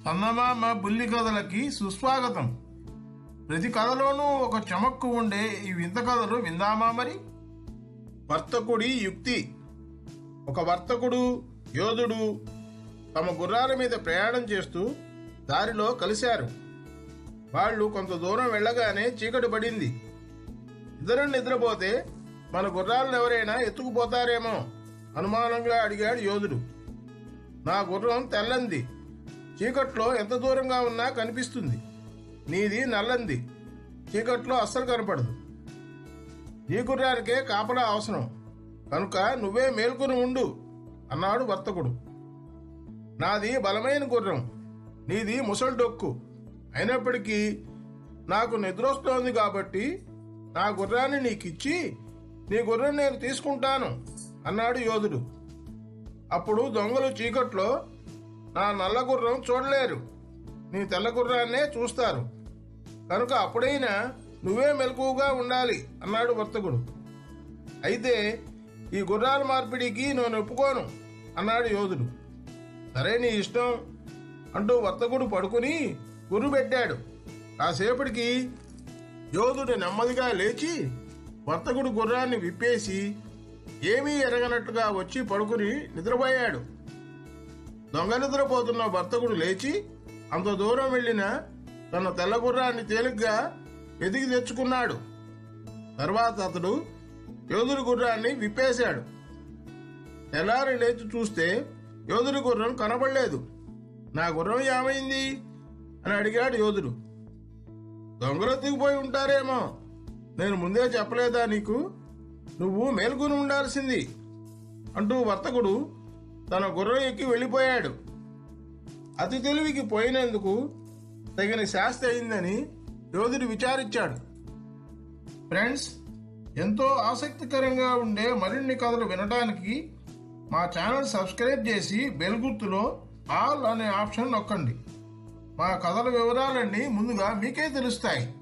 చందమామ బుల్లి కథలకి సుస్వాగతం. ప్రతి కథలోనూ ఒక చమక్కు ఉండే ఈ వింత కథలు విందామా మరి? వర్తకుడి యుక్తి. ఒక వర్తకుడు యోధుడు తమ గుర్రాల మీద ప్రయాణం చేస్తూ దారిలో కలిశారు. వాళ్ళు కొంత దూరం వెళ్ళగానే చీకటి పడింది. ఇద్దరు నిద్రపోతే మన గుర్రాలను ఎవరైనా ఎత్తుకుపోతారేమో అనుమానంగా అడిగాడు యోధుడు. నా గుర్రం తెల్లంది. చీకట్లో ఎంత దూరంగా ఉన్నా కనిపిస్తుంది. నీది నల్లంది. చీకట్లో అస్సలు కనపడదు. ఈ గుర్రానికే కాపలా అవసరం. కనుక నువ్వే మేల్కొని ఉండు అన్నాడు వర్తకుడు. నాది బలమైన గుర్రం. నీది ముసలి డొక్కు అయినప్పటికీ నాకు నిద్రొస్తోంది కాబట్టి నా గుర్రాన్ని నీకిచ్చి నీ గుర్రం నేను తీసుకుంటాను అన్నాడు యోధుడు. అప్పుడు దొంగలు చీకట్లో నా నల్ల గుర్రం చూడలేరు. నీ తెల్ల గుర్రాన్నే చూస్తారు. కనుక అప్పుడైనా నువ్వే మెలకువగా ఉండాలి అన్నాడు వర్తకుడు. అయితే ఈ గుర్రాల మార్పిడికి నేను ఒప్పుకోను అన్నాడు యోధుడు. సరే నీ ఇష్టం అంటూ వర్తకుడు పడుకుని గురు పెట్టాడు. కాసేపటికి యోధుడు నెమ్మదిగా లేచి వర్తకుడు గుర్రాన్ని విప్పేసి ఏమీ ఎరగనట్టుగా వచ్చి పడుకుని నిద్రపోయాడు. దొంగ నిద్రపోతున్న వర్తకుడు లేచి అంత దూరం వెళ్ళిన తన తెల్ల గుర్రాన్ని తేలిగ్గా వెతికి తెచ్చుకున్నాడు. తర్వాత అతడు యోధుడి గుర్రాన్ని విప్పేశాడు. తెల్లారి లేచి చూస్తే యోధుడి గుర్రం కనబడలేదు. నా గుర్రం ఏమైంది? అని అడిగాడు యోధుడు. దొంగలు దిగిపోయి ఉంటారేమో? నేను ముందే చెప్పలేదా నీకు? నువ్వు మేల్కొని ఉండాల్సింది అంటూ వర్తకుడు తన గుర్రం ఎక్కి వెళ్ళిపోయాడు. అతి తెలివికి పోయినందుకు తగిన శాస్తి అయిందని యోధుడు విచారించాడు. ఫ్రెండ్స్ ఎంతో ఆసక్తికరంగా ఉండే మరిన్ని కథలు వినడానికి మా ఛానల్ సబ్స్క్రైబ్ చేసి బెల్ గుర్తులో ఆల్ అనే ఆప్షన్ నొక్కండి. మా కథల వివరాలన్నీ ముందుగా మీకే తెలుస్తాయి.